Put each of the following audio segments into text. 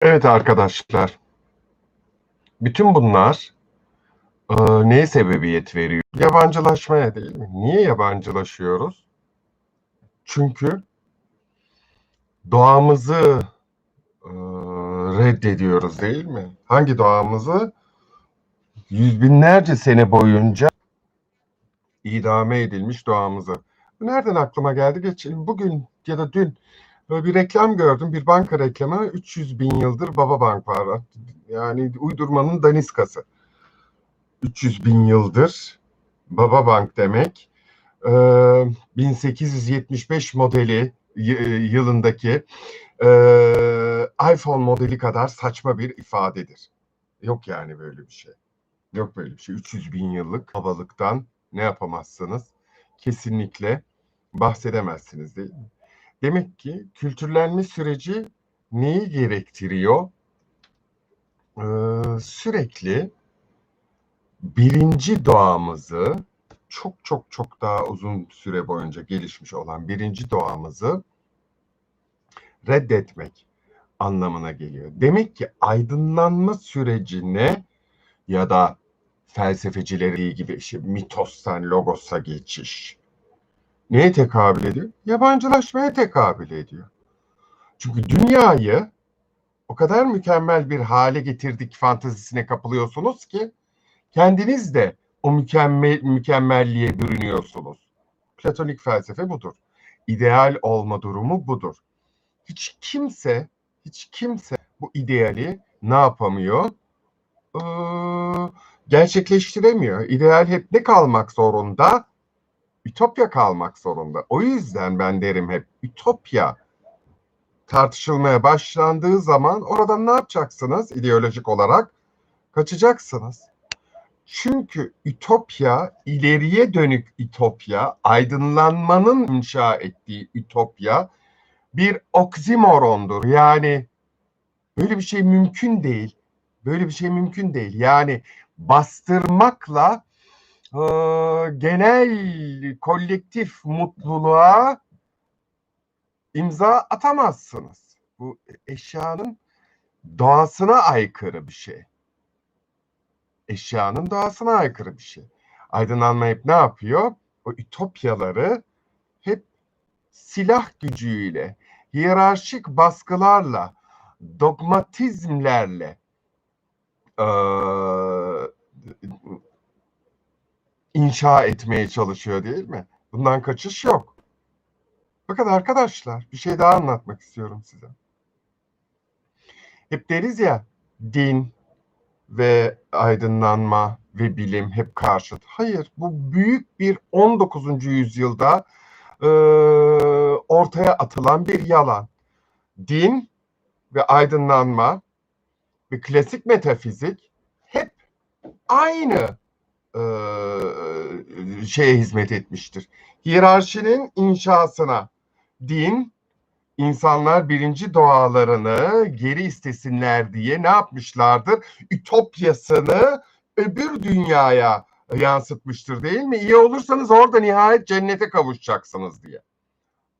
Evet arkadaşlar, bütün bunlar e, neye sebebiyet veriyor? Yabancılaşmaya değil mi? Niye yabancılaşıyoruz? Çünkü doğamızı e, reddediyoruz değil mi? Hangi doğamızı? Yüz binlerce sene boyunca idame edilmiş doğamızı. Nereden aklıma geldi? Geçelim. Bugün ya da dün Böyle bir reklam gördüm. Bir banka reklamı. 300 bin yıldır Baba Bank var. Yani uydurmanın daniskası. 300 bin yıldır Baba Bank demek. Ee, 1875 modeli yılındaki e, iPhone modeli kadar saçma bir ifadedir. Yok yani böyle bir şey. Yok böyle bir şey. 300 bin yıllık babalıktan ne yapamazsınız? Kesinlikle bahsedemezsiniz değil mi? Demek ki kültürlenme süreci neyi gerektiriyor? Ee, sürekli birinci doğamızı çok çok çok daha uzun süre boyunca gelişmiş olan birinci doğamızı reddetmek anlamına geliyor. Demek ki aydınlanma sürecine ya da felsefecileri gibi işte mitostan logosa geçiş, neye tekabül ediyor? Yabancılaşmaya tekabül ediyor. Çünkü dünyayı o kadar mükemmel bir hale getirdik fantazisine kapılıyorsunuz ki kendiniz de o mükemmel mükemmelliğe bürünüyorsunuz. Platonik felsefe budur. İdeal olma durumu budur. Hiç kimse, hiç kimse bu ideali ne yapamıyor? Ee, gerçekleştiremiyor. İdeal hep ne kalmak zorunda? Ütopya kalmak zorunda. O yüzden ben derim hep ütopya tartışılmaya başlandığı zaman oradan ne yapacaksınız ideolojik olarak? Kaçacaksınız. Çünkü ütopya, ileriye dönük ütopya, aydınlanmanın inşa ettiği ütopya bir oksimorondur. Yani böyle bir şey mümkün değil. Böyle bir şey mümkün değil. Yani bastırmakla genel kolektif mutluluğa imza atamazsınız. Bu eşyanın doğasına aykırı bir şey. Eşyanın doğasına aykırı bir şey. Aydınlanma hep ne yapıyor? O ütopyaları hep silah gücüyle, hiyerarşik baskılarla, dogmatizmlerle e, inşa etmeye çalışıyor değil mi? Bundan kaçış yok. Bakın arkadaşlar bir şey daha anlatmak istiyorum size. Hep deriz ya din ve aydınlanma ve bilim hep karşıt. Hayır bu büyük bir 19. yüzyılda e, ortaya atılan bir yalan. Din ve aydınlanma ve klasik metafizik hep aynı e, şeye hizmet etmiştir. Hiyerarşinin inşasına din insanlar birinci doğalarını geri istesinler diye ne yapmışlardır? Ütopyasını öbür dünyaya yansıtmıştır değil mi? İyi olursanız orada nihayet cennete kavuşacaksınız diye.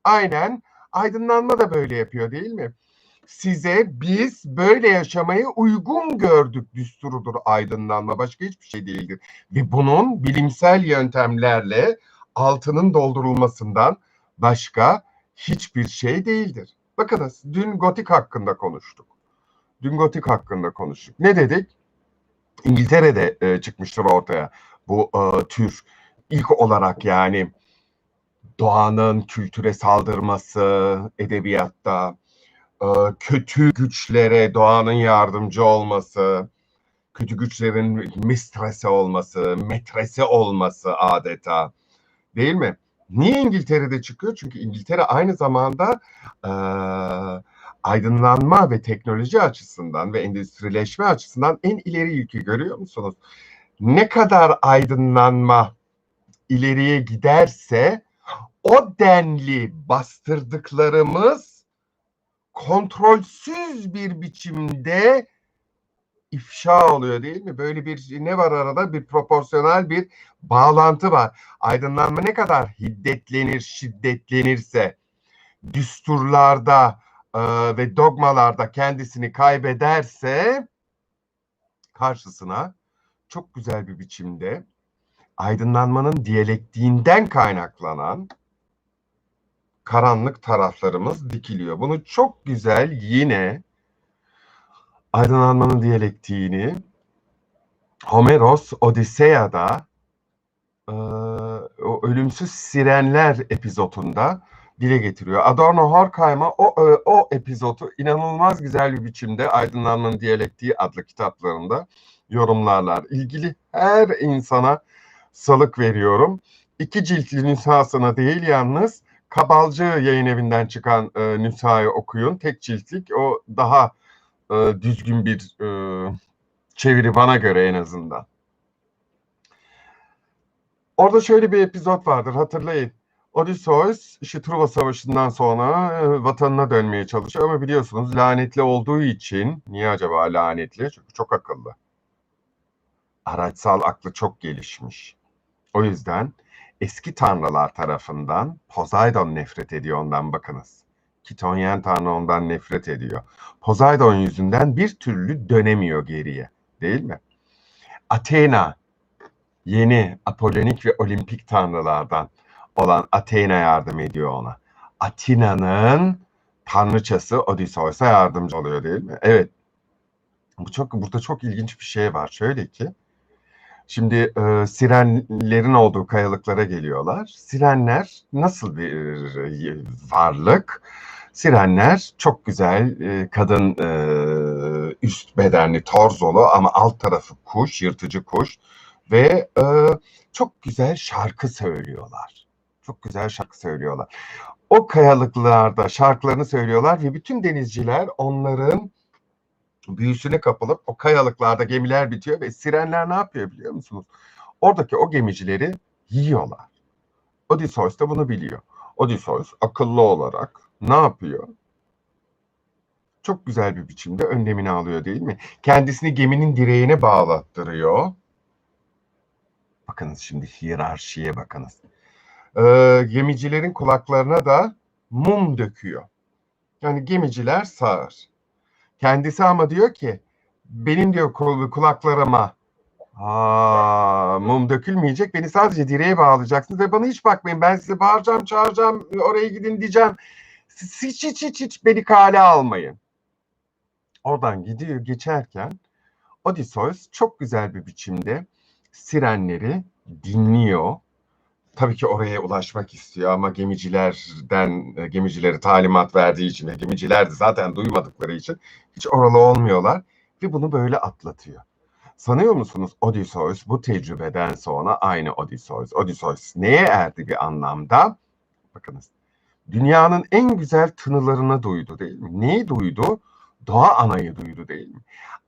Aynen aydınlanma da böyle yapıyor değil mi? Size biz böyle yaşamayı uygun gördük düsturudur aydınlanma. Başka hiçbir şey değildir. Ve bunun bilimsel yöntemlerle altının doldurulmasından başka hiçbir şey değildir. Bakınız dün gotik hakkında konuştuk. Dün gotik hakkında konuştuk. Ne dedik? İngiltere'de e, çıkmıştır ortaya bu e, tür ilk olarak yani doğanın kültüre saldırması edebiyatta, kötü güçlere doğanın yardımcı olması, kötü güçlerin mistresi olması, metresi olması adeta değil mi? Niye İngiltere'de çıkıyor? Çünkü İngiltere aynı zamanda e, aydınlanma ve teknoloji açısından ve endüstrileşme açısından en ileri ülke görüyor musunuz? Ne kadar aydınlanma ileriye giderse o denli bastırdıklarımız kontrolsüz bir biçimde ifşa oluyor değil mi? Böyle bir ne var arada? Bir proporsiyonel bir bağlantı var. Aydınlanma ne kadar hiddetlenir, şiddetlenirse düsturlarda e, ve dogmalarda kendisini kaybederse karşısına çok güzel bir biçimde aydınlanmanın diyalektiğinden kaynaklanan karanlık taraflarımız dikiliyor. Bunu çok güzel yine aydınlanmanın diyalektiğini Homeros Odiseya'da e, o ölümsüz sirenler epizotunda dile getiriyor. Adorno Horkheimer o, e, o epizodu inanılmaz güzel bir biçimde Aydınlanmanın Diyalektiği adlı kitaplarında yorumlarlar. İlgili her insana salık veriyorum. İki ciltli nüshasına değil yalnız Kabalcı yayın evinden çıkan e, nüshayı okuyun. Tek ciltlik o daha e, düzgün bir e, çeviri bana göre en azından. Orada şöyle bir epizod vardır hatırlayın. Odysseus işte Truva Savaşı'ndan sonra e, vatanına dönmeye çalışıyor ama biliyorsunuz lanetli olduğu için niye acaba lanetli? Çünkü çok akıllı. Araçsal aklı çok gelişmiş. O yüzden eski tanrılar tarafından Poseidon nefret ediyor ondan bakınız. Kitonyen tanrı ondan nefret ediyor. Poseidon yüzünden bir türlü dönemiyor geriye. Değil mi? Athena yeni apolonik ve olimpik tanrılardan olan Athena yardım ediyor ona. Atina'nın tanrıçası Odysseus'a yardımcı oluyor değil mi? Evet. Bu çok burada çok ilginç bir şey var. Şöyle ki Şimdi e, sirenlerin olduğu kayalıklara geliyorlar. Sirenler nasıl bir e, varlık? Sirenler çok güzel e, kadın e, üst bedenli torzolu ama alt tarafı kuş, yırtıcı kuş ve e, çok güzel şarkı söylüyorlar. Çok güzel şarkı söylüyorlar. O kayalıklarda şarkılarını söylüyorlar ve bütün denizciler onların büyüsüne kapılıp o kayalıklarda gemiler bitiyor ve sirenler ne yapıyor biliyor musunuz? Oradaki o gemicileri yiyorlar. Odysseus da bunu biliyor. Odysseus akıllı olarak ne yapıyor? Çok güzel bir biçimde önlemini alıyor değil mi? Kendisini geminin direğine bağlattırıyor. Bakınız şimdi hiyerarşiye bakınız. Ee, gemicilerin kulaklarına da mum döküyor. Yani gemiciler sağır. Kendisi ama diyor ki benim diyor kulaklarıma Aa, mum dökülmeyecek. Beni sadece direğe bağlayacaksınız ve bana hiç bakmayın. Ben size bağıracağım, çağıracağım, oraya gidin diyeceğim. Hiç hiç hiç, hiç beni kale almayın. Oradan gidiyor geçerken Odysseus çok güzel bir biçimde sirenleri dinliyor tabii ki oraya ulaşmak istiyor ama gemicilerden e, gemicileri talimat verdiği için gemiciler de zaten duymadıkları için hiç oralı olmuyorlar ve bunu böyle atlatıyor. Sanıyor musunuz Odysseus bu tecrübeden sonra aynı Odysseus. Odysseus neye erdi bir anlamda? Bakınız dünyanın en güzel tınılarını duydu değil mi? Neyi duydu? Doğa anayı duydu değil mi?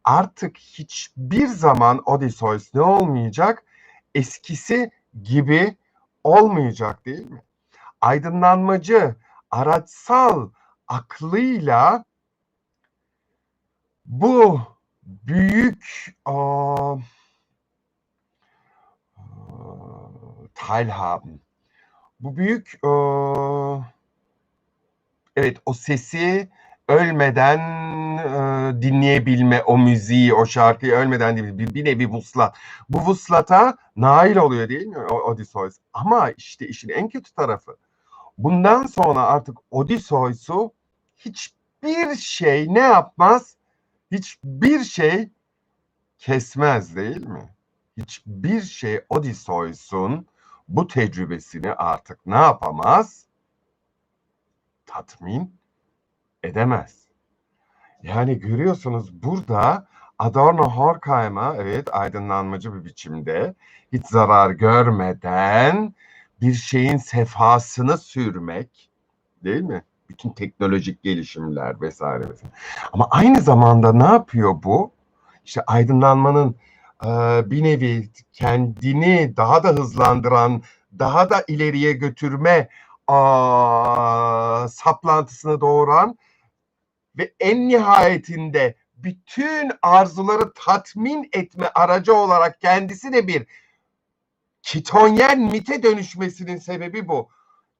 Artık hiçbir zaman Odysseus ne olmayacak? Eskisi gibi olmayacak değil mi? Aydınlanmacı, araçsal aklıyla bu büyük aa, teilhaben. Bu büyük aa, evet o sesi ölmeden e, dinleyebilme o müziği, o şarkıyı ölmeden değil, bir, bir nevi vuslat. Bu vuslata nail oluyor değil mi Odysseus? Ama işte işin en kötü tarafı. Bundan sonra artık Odysseus'u hiçbir şey ne yapmaz? Hiçbir şey kesmez değil mi? Hiçbir şey Odysseus'un bu tecrübesini artık ne yapamaz? Tatmin edemez. Yani görüyorsunuz burada Adorno Horkheimer evet aydınlanmacı bir biçimde hiç zarar görmeden bir şeyin sefasını sürmek değil mi? Bütün teknolojik gelişimler vesaire vesaire. Ama aynı zamanda ne yapıyor bu? İşte aydınlanmanın e, bir nevi kendini daha da hızlandıran, daha da ileriye götürme a, saplantısını doğuran ve en nihayetinde bütün arzuları tatmin etme aracı olarak kendisi de bir kitonyen mite dönüşmesinin sebebi bu.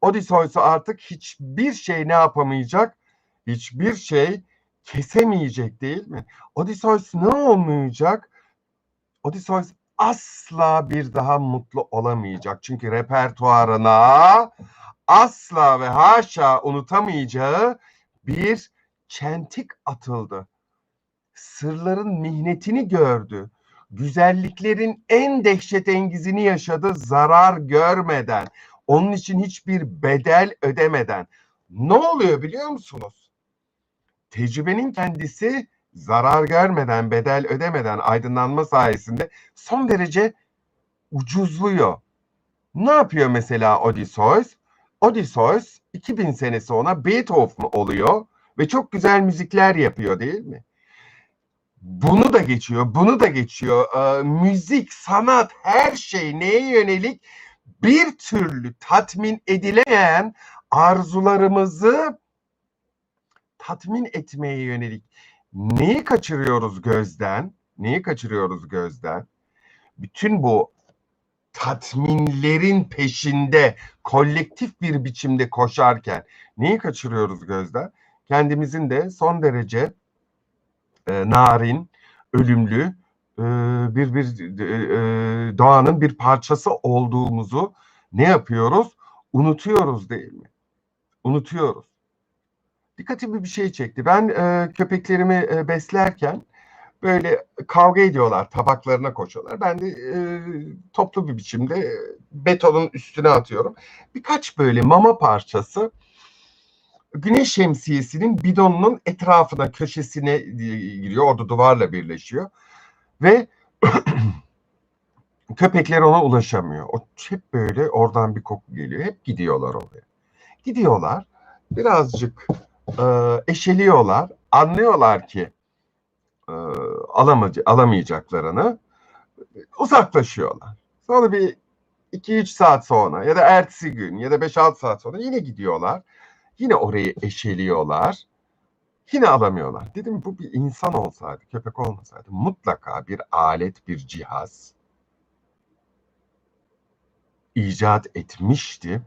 Odysseus'u artık hiçbir şey ne yapamayacak? hiçbir şey kesemeyecek değil mi? Odysseus ne olmayacak? Odysseus asla bir daha mutlu olamayacak. Çünkü repertuarına asla ve haşa unutamayacağı bir çentik atıldı. Sırların mihnetini gördü. Güzelliklerin en dehşet engizini yaşadı zarar görmeden. Onun için hiçbir bedel ödemeden. Ne oluyor biliyor musunuz? Tecrübenin kendisi zarar görmeden, bedel ödemeden aydınlanma sayesinde son derece ucuzluyor. Ne yapıyor mesela Odysseus? Odysseus 2000 sene sonra Beethoven oluyor ve çok güzel müzikler yapıyor değil mi? Bunu da geçiyor, bunu da geçiyor. Ee, müzik, sanat, her şey neye yönelik bir türlü tatmin edilemeyen arzularımızı tatmin etmeye yönelik neyi kaçırıyoruz gözden? Neyi kaçırıyoruz gözden? Bütün bu tatminlerin peşinde kolektif bir biçimde koşarken neyi kaçırıyoruz gözden? Kendimizin de son derece e, narin, ölümlü e, bir bir e, doğanın bir parçası olduğumuzu ne yapıyoruz? Unutuyoruz değil mi? Unutuyoruz. Dikkatimi bir şey çekti. Ben e, köpeklerimi e, beslerken böyle kavga ediyorlar, tabaklarına koşuyorlar. Ben de e, toplu bir biçimde betonun üstüne atıyorum. Birkaç böyle mama parçası güneş şemsiyesinin bidonunun etrafına, köşesine giriyor. Orada duvarla birleşiyor. Ve köpekler ona ulaşamıyor. O hep böyle oradan bir koku geliyor. Hep gidiyorlar oraya. Gidiyorlar. Birazcık e, eşeliyorlar. Anlıyorlar ki e, alamacı, alamayacaklarını uzaklaşıyorlar. Sonra bir 2-3 saat sonra ya da ertesi gün ya da 5-6 saat sonra yine gidiyorlar. Yine orayı eşeliyorlar. Yine alamıyorlar. Dedim bu bir insan olsaydı, köpek olmasaydı mutlaka bir alet, bir cihaz icat etmişti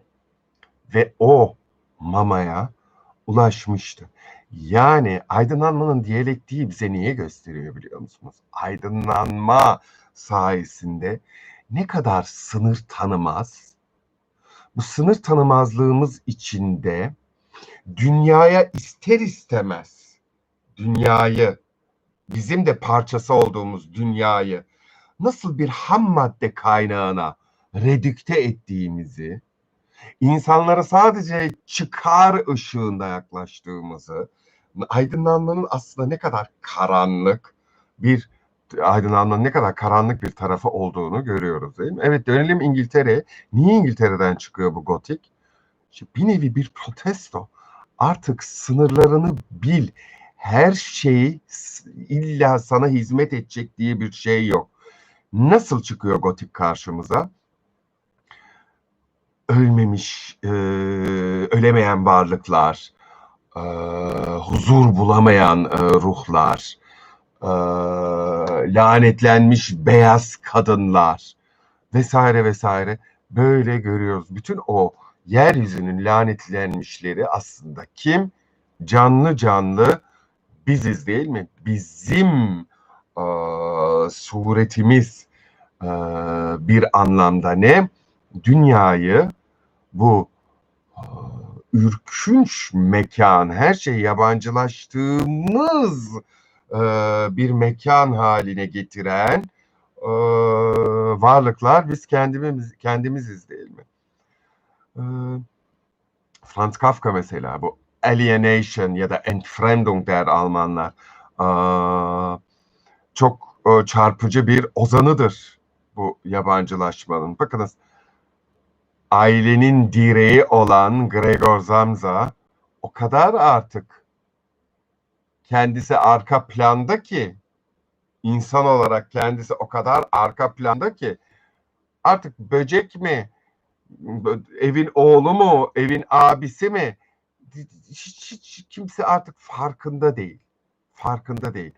ve o mamaya ulaşmıştı. Yani aydınlanmanın diyalektiği bize niye gösteriyor biliyor musunuz? Aydınlanma sayesinde ne kadar sınır tanımaz, bu sınır tanımazlığımız içinde dünyaya ister istemez dünyayı bizim de parçası olduğumuz dünyayı nasıl bir ham madde kaynağına redükte ettiğimizi, insanlara sadece çıkar ışığında yaklaştığımızı, aydınlanmanın aslında ne kadar karanlık bir aydınlanmanın ne kadar karanlık bir tarafı olduğunu görüyoruz değil mi? Evet dönelim İngiltere. Niye İngiltere'den çıkıyor bu gotik? İşte bir nevi bir protesto. Artık sınırlarını bil. Her şeyi illa sana hizmet edecek diye bir şey yok. Nasıl çıkıyor gotik karşımıza? Ölmemiş, e, ölemeyen varlıklar, e, huzur bulamayan e, ruhlar, e, lanetlenmiş beyaz kadınlar vesaire vesaire böyle görüyoruz. Bütün o yeryüzünün lanetlenmişleri aslında kim? Canlı canlı biziz değil mi? Bizim e, suretimiz e, bir anlamda ne? Dünyayı bu e, ürkünç mekan, her şey yabancılaştığımız e, bir mekan haline getiren e, varlıklar biz kendimiz kendimiziz değil mi? E, Franz Kafka mesela bu alienation ya da entfremdung der Almanlar e, çok e, çarpıcı bir ozanıdır bu yabancılaşmanın. Bakınız ailenin direği olan Gregor Zamza o kadar artık kendisi arka planda ki insan olarak kendisi o kadar arka planda ki artık böcek mi evin oğlu mu evin abisi mi? Hiç, hiç kimse artık farkında değil farkında değil.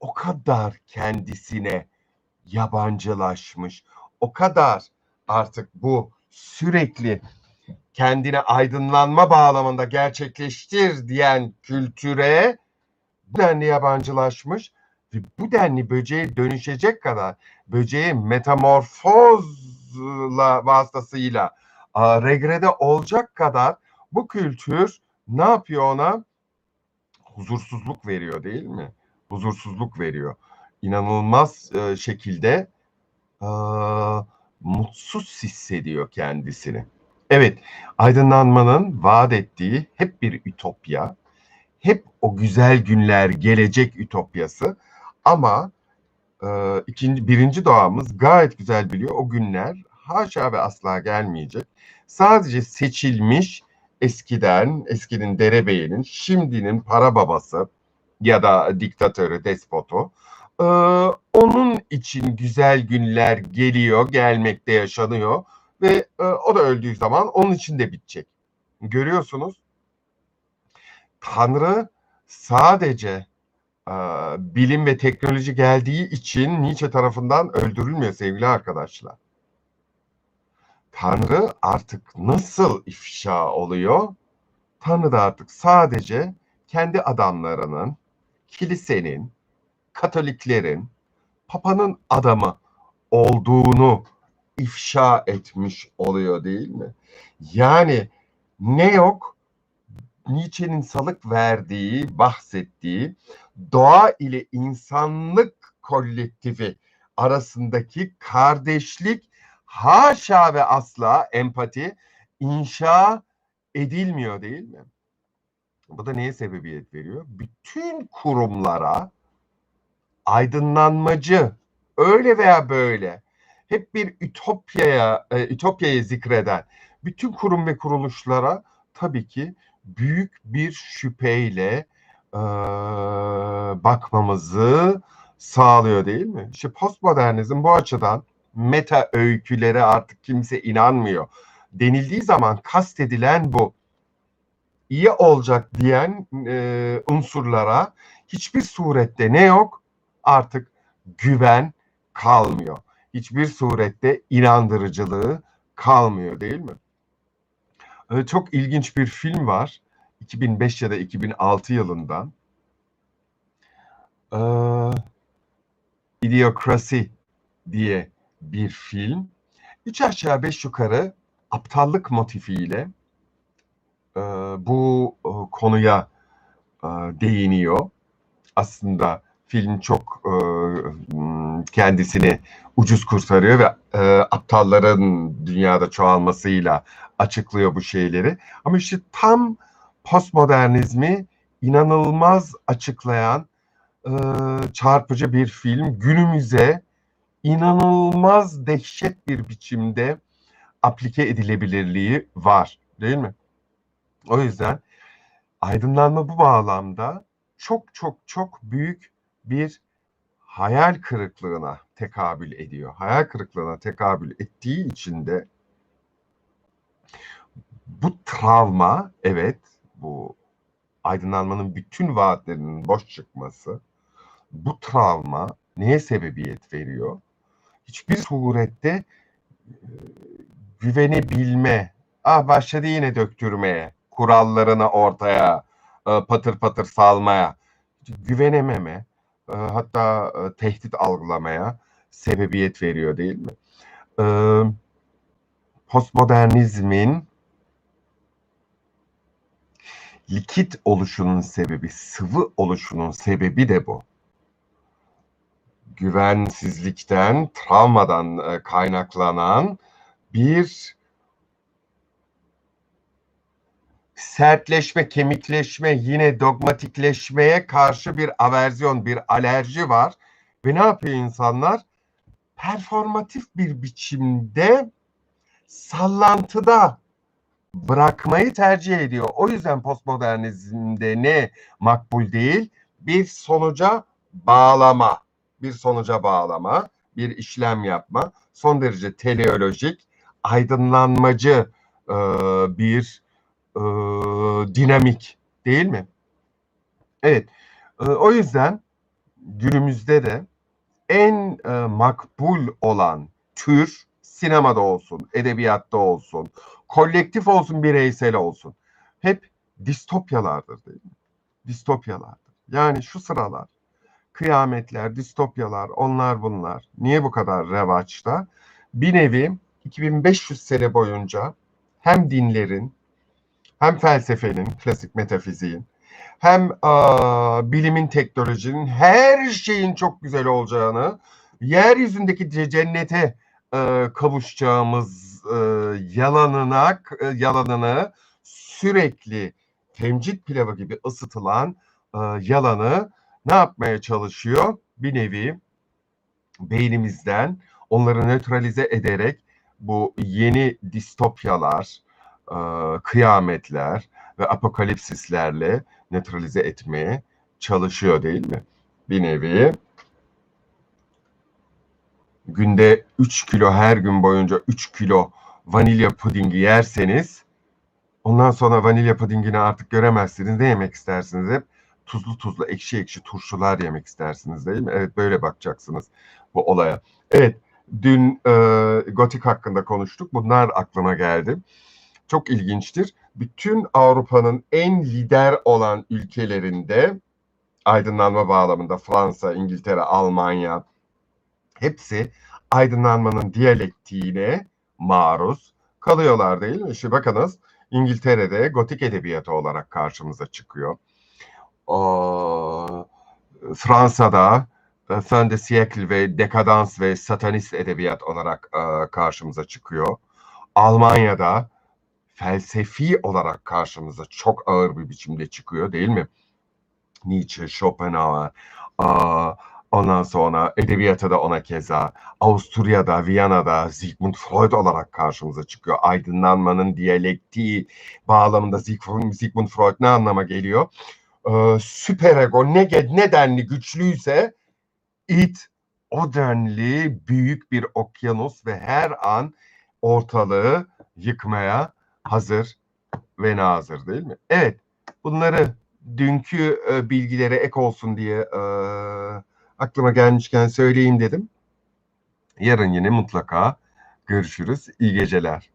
O kadar kendisine yabancılaşmış o kadar artık bu sürekli kendine aydınlanma bağlamında gerçekleştir diyen kültüre bu denli yabancılaşmış ve bu denli böceğe dönüşecek kadar böceği metamorfozla vasıtasıyla a, regrede olacak kadar bu kültür ne yapıyor ona? Huzursuzluk veriyor değil mi? Huzursuzluk veriyor. İnanılmaz e, şekilde e, mutsuz hissediyor kendisini. Evet, aydınlanmanın vaat ettiği hep bir ütopya, hep o güzel günler gelecek ütopyası ama e, ikinci, birinci doğamız gayet güzel biliyor o günler haşa ve asla gelmeyecek. Sadece seçilmiş eskiden, eskinin derebeyinin, şimdinin para babası ya da diktatörü, despotu ee, onun için güzel günler geliyor, gelmekte yaşanıyor ve e, o da öldüğü zaman onun için de bitecek. Görüyorsunuz. Tanrı sadece bilim ve teknoloji geldiği için Nietzsche tarafından öldürülmüyor sevgili arkadaşlar. Tanrı artık nasıl ifşa oluyor? Tanrı da artık sadece kendi adamlarının, kilisenin, Katoliklerin Papa'nın adamı olduğunu ifşa etmiş oluyor değil mi? Yani ne yok? Nietzsche'nin salık verdiği, bahsettiği doğa ile insanlık kolektifi arasındaki kardeşlik haşa ve asla empati inşa edilmiyor değil mi? Bu da neye sebebiyet veriyor? Bütün kurumlara aydınlanmacı öyle veya böyle hep bir ütopyaya e, ütopyayı zikreden bütün kurum ve kuruluşlara tabii ki büyük bir şüpheyle e, bakmamızı sağlıyor değil mi? İşte postmodernizm bu açıdan meta öykülere artık kimse inanmıyor. Denildiği zaman kastedilen bu iyi olacak diyen e, unsurlara hiçbir surette ne yok? Artık güven kalmıyor. Hiçbir surette inandırıcılığı kalmıyor değil mi? Ee, çok ilginç bir film var. 2005 ya da 2006 yılından. Ee, Idiocracy diye bir film. Üç aşağı beş yukarı aptallık motifiyle e, bu e, konuya e, değiniyor. Aslında film çok e, kendisini ucuz kurtarıyor ve e, aptalların dünyada çoğalmasıyla açıklıyor bu şeyleri. Ama işte tam postmodernizmi inanılmaz açıklayan e, çarpıcı bir film. Günümüze inanılmaz dehşet bir biçimde aplike edilebilirliği var değil mi? O yüzden aydınlanma bu bağlamda çok çok çok büyük bir hayal kırıklığına tekabül ediyor. Hayal kırıklığına tekabül ettiği için de bu travma evet bu aydınlanmanın bütün vaatlerinin boş çıkması bu travma neye sebebiyet veriyor? Hiçbir surette e, güvenebilme, ah başladı yine döktürmeye, kurallarını ortaya e, patır patır salmaya, güvenememe, e, hatta e, tehdit algılamaya sebebiyet veriyor değil mi? E, postmodernizmin likit oluşunun sebebi, sıvı oluşunun sebebi de bu. Güvensizlikten, travmadan e, kaynaklanan bir sertleşme, kemikleşme, yine dogmatikleşmeye karşı bir aversiyon, bir alerji var. Ve ne yapıyor insanlar? Performatif bir biçimde sallantıda bırakmayı tercih ediyor. O yüzden postmodernizmde ne makbul değil? Bir sonuca bağlama, bir sonuca bağlama, bir işlem yapma, son derece teleolojik, aydınlanmacı bir e, dinamik değil mi? Evet. E, o yüzden günümüzde de en e, makbul olan tür sinemada olsun, edebiyatta olsun, kolektif olsun, bireysel olsun. Hep distopyalardır değil mi? Distopyalardır. Yani şu sıralar kıyametler, distopyalar, onlar bunlar. Niye bu kadar revaçta? Bir nevi 2500 sene boyunca hem dinlerin, hem felsefenin, klasik metafiziğin, hem aa, bilimin, teknolojinin, her şeyin çok güzel olacağını, yeryüzündeki ce- cennete e, kavuşacağımız e, yalanına, e, yalanını sürekli temcit pilavı gibi ısıtılan e, yalanı ne yapmaya çalışıyor? Bir nevi beynimizden onları nötralize ederek bu yeni distopyalar, kıyametler ve apokalipsislerle nötralize etmeye çalışıyor değil mi? Bir nevi günde 3 kilo her gün boyunca 3 kilo vanilya pudingi yerseniz ondan sonra vanilya pudingini artık göremezsiniz. Ne yemek istersiniz hep? Tuzlu tuzlu ekşi ekşi turşular yemek istersiniz değil mi? Evet böyle bakacaksınız bu olaya. Evet dün e, gotik hakkında konuştuk. Bunlar aklıma geldi. Çok ilginçtir. Bütün Avrupa'nın en lider olan ülkelerinde aydınlanma bağlamında Fransa, İngiltere, Almanya hepsi aydınlanmanın diyalektiğine maruz kalıyorlar değil mi? İşte bakınız İngiltere'de gotik edebiyatı olarak karşımıza çıkıyor. Aa, Fransa'da fin de siècle ve dekadans ve satanist edebiyat olarak e, karşımıza çıkıyor. Almanya'da felsefi olarak karşımıza çok ağır bir biçimde çıkıyor değil mi? Nietzsche, Schopenhauer, aa, ondan sonra edebiyata da ona keza, Avusturya'da, Viyana'da Sigmund Freud olarak karşımıza çıkıyor. Aydınlanmanın diyalektiği bağlamında Sigmund, Freud ne anlama geliyor? Ee, süperego ne, ne denli güçlüyse it o denli büyük bir okyanus ve her an ortalığı yıkmaya hazır ve nazır değil mi? Evet bunları dünkü e, bilgilere ek olsun diye e, aklıma gelmişken söyleyeyim dedim. Yarın yine mutlaka görüşürüz. İyi geceler.